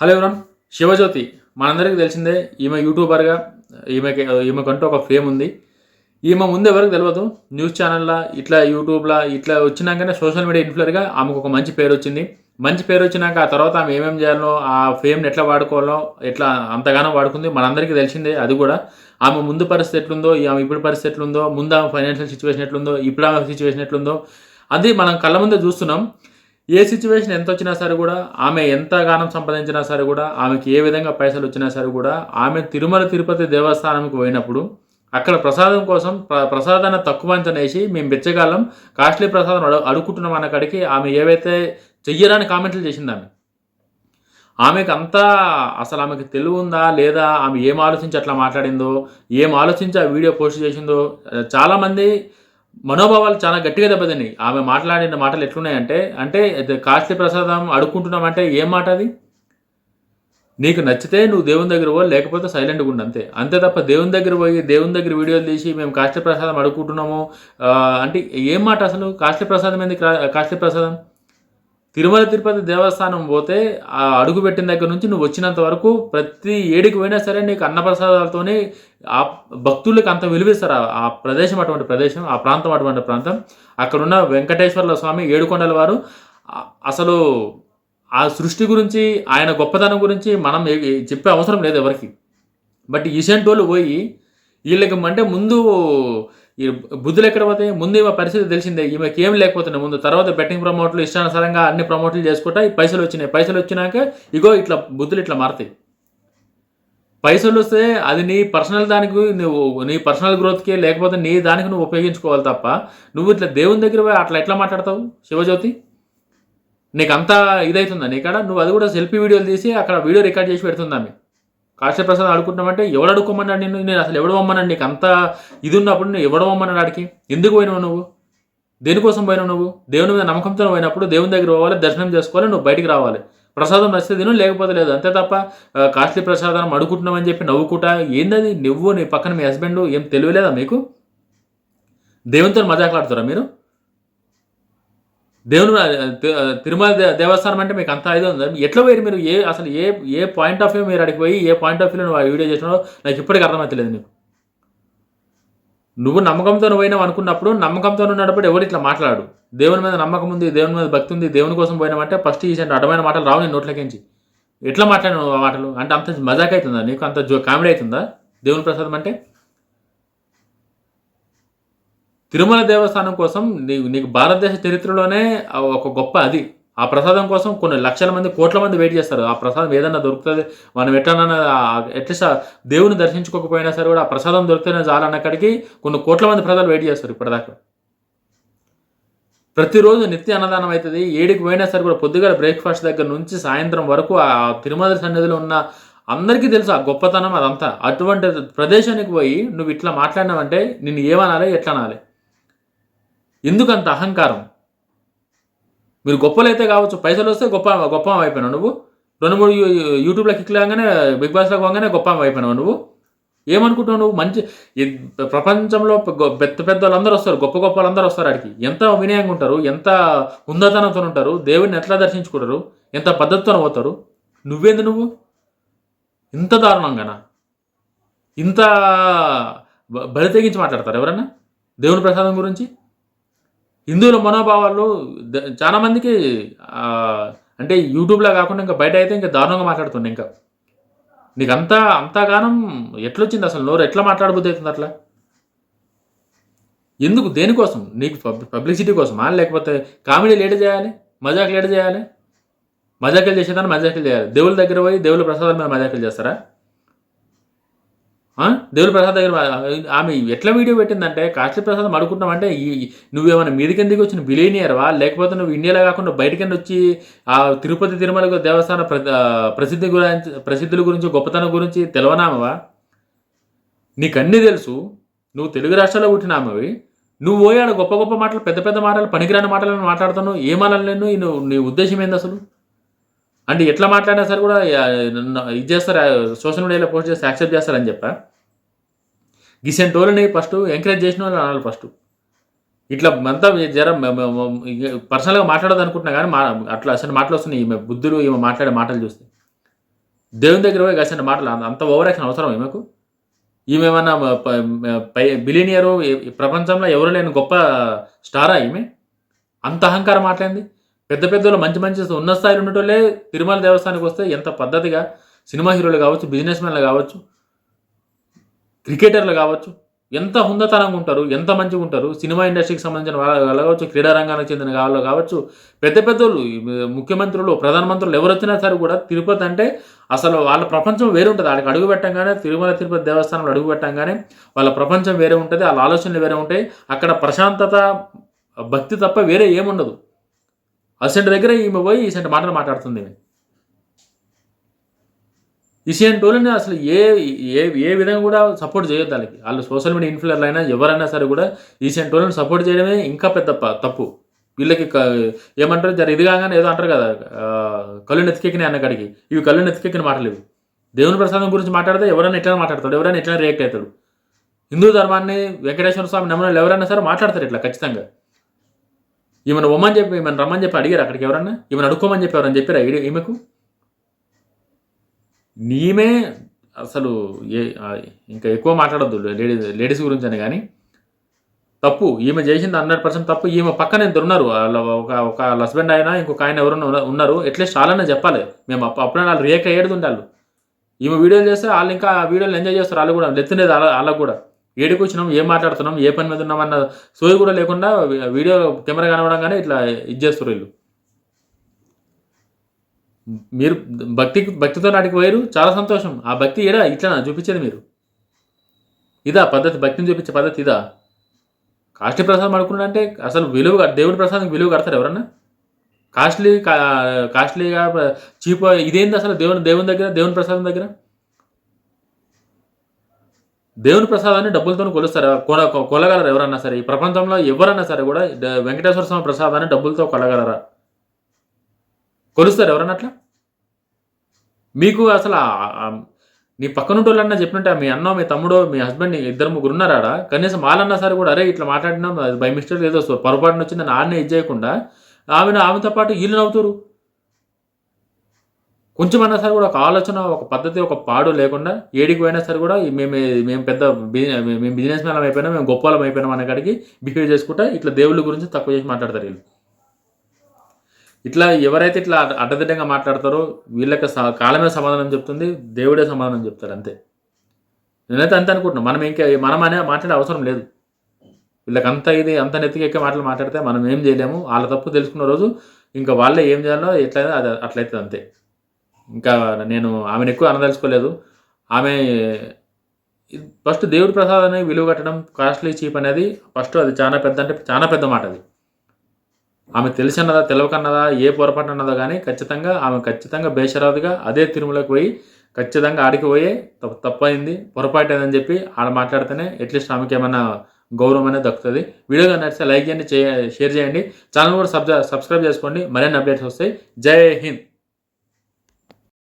Hello ఎవరన్ Shivajyothi. మనందరికీ తెలిసిందే ఈమె యూట్యూబర్గా ఈమెకి ఈమెకంటూ ఒక ఫేమ్ ఉంది. ఈమె ముందు ఎవరికి తెలియదు న్యూస్ ఛానల్లో ఇట్లా యూట్యూబ్లో ఇట్లా వచ్చినాకనే సోషల్ మీడియా ఇన్ఫ్లుయర్గా ఆమెకు ఒక మంచి పేరు వచ్చింది. మంచి పేరు వచ్చినాక ఆ తర్వాత ఆమె ఏమేమి చేయాలో ఆ ఫేమ్ని ఎట్లా వాడుకోవాలో ఎట్లా అంతగానో వాడుకుంది. మనందరికీ తెలిసిందే అది కూడా. ఆమె ముందు పరిస్థితి ఎట్లుందో ఆమె ఇప్పుడు పరిస్థితి ఎట్లుందో ముందు ఆమె ఫైనాన్షియల్ సిచ్యువేషన్ ఎట్లుందో ఇప్పుడు ఆమె సిచ్యువేషన్ ఎట్లుందో అది మనం కళ్ళ ముందే చూస్తున్నాం. ఏ సిచ్యువేషన్ ఎంత వచ్చినా సరే కూడా ఆమె ఎంత గానం సంపాదించినా సరే కూడా ఆమెకి ఏ విధంగా పైసలు వచ్చినా సరే కూడా ఆమె తిరుమల తిరుపతి దేవస్థానంకి పోయినప్పుడు అక్కడ ప్రసాదం కోసం ప్ర- ప్రసాదాన్ని తక్కువ అంచనేసి మేము బెచ్చగాలం కాస్ట్లీ ప్రసాదం అడు అడుగుతున్నాం అన్నకడికి ఆమె ఏవైతే చెయ్యరాని కామెంట్లు చేసింది ఆమె. ఆమెకు అంతా అసలు ఆమెకు తెలివి ఉందా లేదా ఆమె ఏం ఆలోచించి అట్లా మాట్లాడిందో ఏం ఆలోచించి ఆ వీడియో పోస్ట్ చేసిందో చాలామంది మనోభావాలు చాలా గట్టిగా దెబ్బతిన్నాయి. ఆమె మాట్లాడిన మాటలు ఎట్లున్నాయంటే అంటే కాశీ ప్రసాదం అడుక్కుంటున్నాం అంటే ఏం మాట అది? నీకు నచ్చితే నువ్వు దేవుని దగ్గర పో లేకపోతే సైలెంట్గా ఉండు అంతే. అంతే తప్ప దేవుని దగ్గర పోయి దేవుని దగ్గర వీడియోలు తీసి మేము కాశీ ప్రసాదం అడుక్కుంటున్నాము అంటే ఏం మాట అసలు? కాశీ ప్రసాదం ఏంది కాశీ ప్రసాదం? తిరుమల తిరుపతి దేవస్థానం పోతే ఆ అడుగు పెట్టిన దగ్గర నుంచి నువ్వు వచ్చినంత వరకు ప్రతి ఏడికి పోయినా సరే నీకు అన్నప్రసాదాలతోనే ఆ భక్తులకు అంత విలువిస్తారు ఆ- ప్రదేశం అటువంటి ప్రదేశం ఆ ప్రాంతం అటువంటి ప్రాంతం. అక్కడున్న వెంకటేశ్వర్ల స్వామి ఏడుకొండల వారు అసలు ఆ సృష్టి గురించి ఆయన గొప్పతనం గురించి మనం చెప్పే అవసరం లేదు ఎవరికి. బట్ ఈసెంట్ వాళ్ళు పోయి వీళ్ళకి అంటే ముందు ఈ బుద్ధులు ఎక్కడ పోతాయి? ముందు ఈమె పరిస్థితి తెలిసిందే. ఈమెకి ఏం లేకపోతున్నాయి ముందు తర్వాత బెట్టింగ్ ప్రమోట్లు ఇష్టానుసారంగా అన్ని ప్రమోట్లు చేసుకుంటా ఈ పైసలు వచ్చినాయి. పైసలు వచ్చినాక ఇగో ఇట్లా బుద్ధులు ఇట్లా మారుతాయి. పైసలు వస్తే అది నీ పర్సనల్ దానికి నువ్వు నీ పర్సనల్ గ్రోత్కి లేకపోతే నీ దానికి నువ్వు ఉపయోగించుకోవాలి తప్ప నువ్వు ఇట్లా దేవుని దగ్గర పోయి అట్లా ఎట్లా మాట్లాడతావు శివజ్యోతి? నీకు అంత ఇదవుతుందా నీకాడ నువ్వు అది కూడా సెల్ఫీ వీడియోలు తీసి అక్కడ వీడియో రికార్డ్ చేసి పెడుతుందా మీ అడుగుతున్నామంటే ఎవడు అడుక్కోమన్నాడు నిన్ను? నేను అసలు ఎవడు పొమ్మన్నాడు నీకు అంత ఇది ఉన్నప్పుడు నువ్వు ఎవడు అమ్మన్నాడు ఆడికి? ఎందుకు పోయినావు నువ్వు? దేనికోసం పోయినావు నువ్వు? దేవుని మీద నమ్మకంతో పోయినప్పుడు దేవుని దగ్గర పోవాలి దర్శనం చేసుకోవాలి నువ్వు బయటికి రావాలి. ప్రసాదం నచ్చితే తిను లేకపోతే లేదు. అంతే తప్ప కాస్ట్లీ ప్రసాదం అడుగుతున్నామని చెప్పి నవ్వుకుంటా ఏందది నువ్వు నీ పక్కన మీ హస్బెండ్ ఏం తెలియలేదా మీకు? దేవునితో మజాకులాడుతారా మీరు? దేవుని తిరుమల దే- దేవస్థానం అంటే మీకు అంత ఇది ఉంది? ఎట్లా పోయి మీరు? ఏ అసలు ఏ ఏ పాయింట్ ఆఫ్ వ్యూ మీరు అడిగి పోయి ఏ పాయింట్ ఆఫ్ వ్యూలో నువ్వు వీడియో చేసినావో నాకు ఇప్పటికీ అర్థమవుతలేదు నీకు నువ్వు నమ్మకంతో పోయినావు అనుకున్నప్పుడు నమ్మకంతో ఉన్నప్పుడు ఎవరు ఇట్లా మాట్లాడు? దేవుని మీద నమ్మకం ఉంది దేవుని మీద భక్తి ఉంది దేవుని కోసం పోయినామంటే ఫస్ట్ ఈ అడ్డమైన మాటలు రావు నేను నోట్లకించి. ఎట్లా మాట్లాడినావు ఆ మాటలు? అంటే అంత మజాక్ అవుతుందా? నీకు అంత జో కామెడీ అవుతుందా? దేవుని ప్రసాదం అంటే? తిరుమల దేవస్థానం కోసం నీకు నీకు భారతదేశ చరిత్రలోనే ఒక గొప్ప అది. ఆ ప్రసాదం కోసం కొన్ని లక్షల మంది కోట్ల మంది వెయిట్ చేస్తారు. ఆ ప్రసాదం ఏదన్నా దొరుకుతుంది మనం ఎట్లన్నా ఎట్లీస్ట్ దేవుని దర్శించుకోకపోయినా సరే కూడా ఆ ప్రసాదం దొరికితేనే చాలన్నక్కడికి కొన్ని కోట్ల మంది ప్రజలు వెయిట్ చేస్తారు ఇప్పటిదాకా. ప్రతిరోజు నిత్య అన్నదానం అవుతుంది ఏడికి పోయినా సరే కూడా పొద్దుగల బ్రేక్ఫాస్ట్ దగ్గర నుంచి సాయంత్రం వరకు ఆ తిరుమల సన్నిధిలో ఉన్న అందరికీ తెలుసు ఆ గొప్పతనం అదంతా. అటువంటి ప్రదేశానికి పోయి నువ్వు ఇట్లా మాట్లాడినావంటే నిన్ను ఏమనాలి ఎట్లా అనాలి ఎందుకంత అహంకారం? మీరు గొప్పలైతే కావచ్చు పైసలు వస్తే గొప్ప గొప్ప అయిపోయినావు నువ్వు. రెండు మూడు యూట్యూబ్లోకి యూట్యూబ్లో కిక్ లాగానే బిగ్ బాస్లో పోగానే గొప్ప అయిపోయినావు నువ్వు. ఏమనుకుంటున్నావు నువ్వు? మంచి ప్రపంచంలో గొ- పెద్ద పెద్ద వాళ్ళందరూ వస్తారు గొప్ప గొప్ప వాళ్ళందరూ వస్తారు ఆడికి. ఎంత వినయంగా ఉంటారు ఎంత ఉందతనంతో ఉంటారు దేవుడిని ఎట్లా దర్శించుకుంటారు ఎంత పద్ధతితో పోతారు? నువ్వేంది నువ్వు? ఇంత దారుణంగానా? ఇంత బ- బలి తెగించి మాట్లాడతారు ఎవరన్నా? దేవుని ప్రసాదం గురించి? హిందువుల మనోభావాలు ద- చాలా మందికి అంటే యూట్యూబ్లో కాకుండా ఇంకా బయట అయితే ఇంకా దారుణంగా మాట్లాడుతుండే ఇంకా. నీకు అంతా అంతగానం ఎట్లొచ్చింది అసలు నోరు? ఎట్లా మాట్లాడబుద్ధి అవుతుంది అట్లా? ఎందుకు? దేనికోసం? నీకు పబ్ పబ్లిసిటీ కోసమా? లేకపోతే కామెడీ లేట్ చేయాలి? మజాక్ లేట్ చేయాలి? మజాకులు చేసేదాన్ని మజాకులు చేయాలి. దేవుళ్ళ దగ్గర పోయి దేవుళ్ళ ప్రసాదం మీద మజాకులు చేస్తారా? దేవుడి ప్రసాద్ దగ్గర ఆమె ఎట్లా వీడియో పెట్టిందంటే కాశీ ప్రసాద్ అడుగుతున్నామంటే ఈ ఈ- నువ్వేమైనా మీదికెందుకు వచ్చిన బిలేనియర్వా? లేకపోతే నువ్వు ఇండియాలో కాకుండా బయటకెళ్ళి వచ్చి ఆ తిరుపతి తిరుమల దేవస్థాన ప్ర ప్రసిద్ధి గురించి ప్రసిద్ధుల గురించి గొప్పతనం గురించి తెలవనామవా? నీకన్నీ తెలుసు. నువ్వు తెలుగు రాష్ట్రాల్లో పుట్టినామవి. నువ్వు పోయాడు గొప్ప గొప్ప మాటలు పెద్ద పెద్ద మాటలు పనికిరాని మాటలను మాట్లాడుతాను ఏమనలేను నువ్వు నీ ఉద్దేశం ఏంది అసలు? అంటే ఎట్లా మాట్లాడినా సరే కూడా ఇది చేస్తారు? సోషల్ మీడియాలో పోస్ట్ చేస్తే యాక్సెప్ట్ చేస్తారని చెప్పా. గిసెంట్ వాళ్ళని ఫస్ట్ ఎంకరేజ్ చేసిన వాళ్ళు అనాలి ఫస్ట్. ఇట్లా అంతా జర పర్సనల్గా మాట్లాడదు అనుకుంటున్నా కానీ మా అట్లా అసలు మాటలు వస్తున్నాయి. ఈమె బుద్ధులు ఈమె మాట్లాడే మాటలు చూస్తే. దేవుని దగ్గర పోయి అసలు మాటలు అంత- అంత ఓవర్ యాక్షన్ అవసరం ఈమెకు. ఈమె ఏమన్నా పై బిలీనియరు ప్రపంచంలో ఎవరు లేని గొప్ప స్టారా ఈమె? అంత అహంకారం మాట్లాడింది. పెద్ద పెద్దలు మంచి మంచి ఉన్న స్థాయిలో ఉండేటోళ్ళే తిరుమల దేవస్థానానికి వస్తే ఎంత పద్ధతిగా సినిమా హీరోలు కావచ్చు బిజినెస్ మెన్లు కావచ్చు క్రికెటర్లు కావచ్చు ఎంత హుందతనంగా ఉంటారు ఎంత మంచిగా ఉంటారు సినిమా ఇండస్ట్రీకి సంబంధించిన వాళ్ళు కావచ్చు క్రీడా రంగానికి చెందిన వాళ్ళు కావచ్చు పెద్ద పెద్దోళ్ళు ముఖ్యమంత్రులు ప్రధానమంత్రులు ఎవరు వచ్చినా సరే కూడా తిరుపతి అంటే అసలు వాళ్ళ ప్రపంచం వేరే ఉంటుంది. వాళ్ళకి అడుగు పెట్టంగానే తిరుమల తిరుపతి దేవస్థానంలో అడుగు పెట్టంగానే వాళ్ళ ప్రపంచం వేరే ఉంటుంది వాళ్ళ ఆలోచనలు వేరే ఉంటాయి. అక్కడ ప్రశాంతత భక్తి తప్ప వేరే ఏముండదు. అసెంట్ దగ్గర ఈమె పోయి ఈసెంట్ మాటలు మాట్లాడుతుంది ఈమె. ఇసెంట్ వాళ్ళని అసలు ఏ ఏ ఏ విధంగా కూడా సపోర్ట్ చేయొద్దు వాళ్ళకి. వాళ్ళు సోషల్ మీడియా ఇన్ఫ్లుయర్లు అయినా ఎవరైనా సరే కూడా ఈసెంట్ వాళ్ళని సపోర్ట్ చేయడమే ఇంకా పెద్ద తప్పు. వీళ్ళకి ఏమంటారు? జర ఇది కాగానే ఏదో అంటారు కదా కళ్ళు నెత్తికెక్కిన అన్నకాడికి ఇవి కళ్ళు నెత్తికెక్కిన మాటలు ఇవి. దేవుని ప్రసాదం గురించి మాట్లాడితే ఎవరైనా ఎట్లా మాట్లాడతాడు ఎవరైనా ఎట్లా రియాక్ట్ అవుతాడు. హిందూ ధర్మాన్ని వెంకటేశ్వర స్వామి నమ్మని ఎవరైనా సరే మాట్లాడతారు ఇట్లా ఖచ్చితంగా. ఈమెను ఒమ్మని చెప్పి ఈమెను రమ్మని చెప్పి అడిగారు అక్కడికి ఎవరన్నా? ఈమెను అడుక్కోమని చెప్పి ఎవరని చెప్పారు? ఈమెకు? నీమే అసలు ఏ ఇంకా ఎక్కువ మాట్లాడద్దు లేడీస్ లేడీస్ గురించి అని కానీ. తప్పు ఈమె చేసింది హండ్రెడ్ పర్సెంట్ తప్పు. ఈమె పక్కన ఇద్దరు ఉన్నారు. వాళ్ళ ఒక ఒక హస్బెండ్ అయినా ఇంకొక ఆయన ఎవరైనా ఉన్నారు. ఎట్లీస్ట్ వాళ్ళనే చెప్పాలి. మేము అప్పు అప్పుడే వాళ్ళు రియాక్ట్ అయ్యేది ఉండాలి. ఈమె వీడియోలు చేస్తే వాళ్ళు ఇంకా ఆ వీడియోలు ఎంజాయ్ చేస్తారు. వాళ్ళు కూడా లెత్తునేది వాళ్ళ వాళ్ళకు కూడా. ఏడికి వచ్చినాం ఏం మాట్లాడుతున్నాం ఏ పని మీద ఉన్నాం అన్న సోయి కూడా లేకుండా వీడియో కెమెరా కనబడంగానే ఇట్లా ఇది చేస్తారు వీళ్ళు. మీరు భక్తి భక్తితో నాటికి పోయారు చాలా సంతోషం. ఆ భక్తి ఏడా? ఇట్లా చూపించేది మీరు. ఇదా పద్ధతి భక్తిని చూపించే పద్ధతి ఇదా? కాస్ట్లీ ప్రసాదం అడుకున్నాడు అంటే అసలు విలువ దేవుడి ప్రసాదం విలువ కడతారు ఎవరన్నా? కాస్ట్లీ కా- కాస్ట్లీగా చీప్ ఇదేంది అసలు దేవుని దేవుని దగ్గర దేవుని ప్రసాదం దగ్గర? దేవుని ప్రసాదాన్ని డబ్బులతో కొలుస్తారు. కొన కొలగలరు ఎవరన్నా సరే? ఈ ప్రపంచంలో ఎవరన్నా సరే కూడా వెంకటేశ్వర స్వామి ప్రసాదాన్ని డబ్బులతో కొలగలరా? కొలుస్తారు ఎవరన్నా అట్లా? మీకు అసలు నీ పక్కన వాళ్ళన్నా చెప్పినట్టే మీ అన్న మీ తమ్ముడో మీ హస్బెండ్ ఇద్దరు ముగ్గురు ఉన్నారా కనీసం వాళ్ళన్నా సరే కూడా అరే ఇట్లా మాట్లాడినాం అది బై మిస్టేక్ ఏదో పొరపాటున వచ్చిందని ఆడనే ఇది చేయకుండా ఆమెను ఆమెతో పాటు వీళ్ళు నవ్వుతారు. కొంచెం అన్నా సరే కూడా ఒక ఆలోచన ఒక పద్ధతి ఒక పాడు లేకుండా ఏడికి పోయినా సరే కూడా మేము మేము పెద్ద బిజినెస్ మేము బిజినెస్ మ్యాన్ అయిపోయినా మేము గొప్ప వాళ్ళం అయిపోయినాం అనే కాడికి బిహేవ్ చేసుకుంటా ఇట్లా దేవుళ్ళ గురించి తక్కువ చేసి మాట్లాడతారు వీళ్ళు. ఇట్లా ఎవరైతే ఇట్లా అడ్డదిడ్డంగా మాట్లాడతారో వీళ్ళకి స- కాలమే సమాధానం చెప్తుంది దేవుడే సమాధానం చెప్తాడు అంతే. నేనైతే అంతే అనుకుంటున్నాను మనం ఇంకా మనం అనే మాట్లాడే అవసరం లేదు. వీళ్ళకి అంత ఇది అంత నెత్తికెక్కే మాటలు మాట్లాడితే మనం ఏం చేయలేము వాళ్ళ తప్పు తెలుసుకున్న రోజు ఇంకా వాళ్ళే ఏం చేయాలో ఎట్లయితే అది అట్లయితే అంతే. ఇంకా నేను ఆమెను ఎక్కువ అనదలుచుకోలేదు. ఆమె ఫస్ట్ దేవుడి ప్రసాదాన్ని విలువ కట్టడం కాస్ట్లీ చీప్ అనేది ఫస్ట్ అది చాలా పెద్ద అంటే చాలా పెద్ద మాట అది. ఆమె తెలిసినదా తెలవకన్నదా ఏ పొరపాటు అన్నదా కానీ ఖచ్చితంగా ఆమె ఖచ్చితంగా బేషరాదుగా అదే తిరుమలకు పోయి ఖచ్చితంగా ఆడికి పోయి తప్ప తప్పైంది పొరపాటు అయిందని చెప్పి ఆడ మాట్లాడితేనే అట్లీస్ట్ ఆమెకి ఏమైనా గౌరవం అనేది దక్కుతుంది. వీడియో కానీ నచ్చితే లైక్ చేయండి చే- షేర్ చేయండి. ఛానల్ కూడా సబ్జా సబ్స్క్రైబ్ చేసుకోండి. మరిన్ని అప్డేట్స్ వస్తాయి. జై హింద్.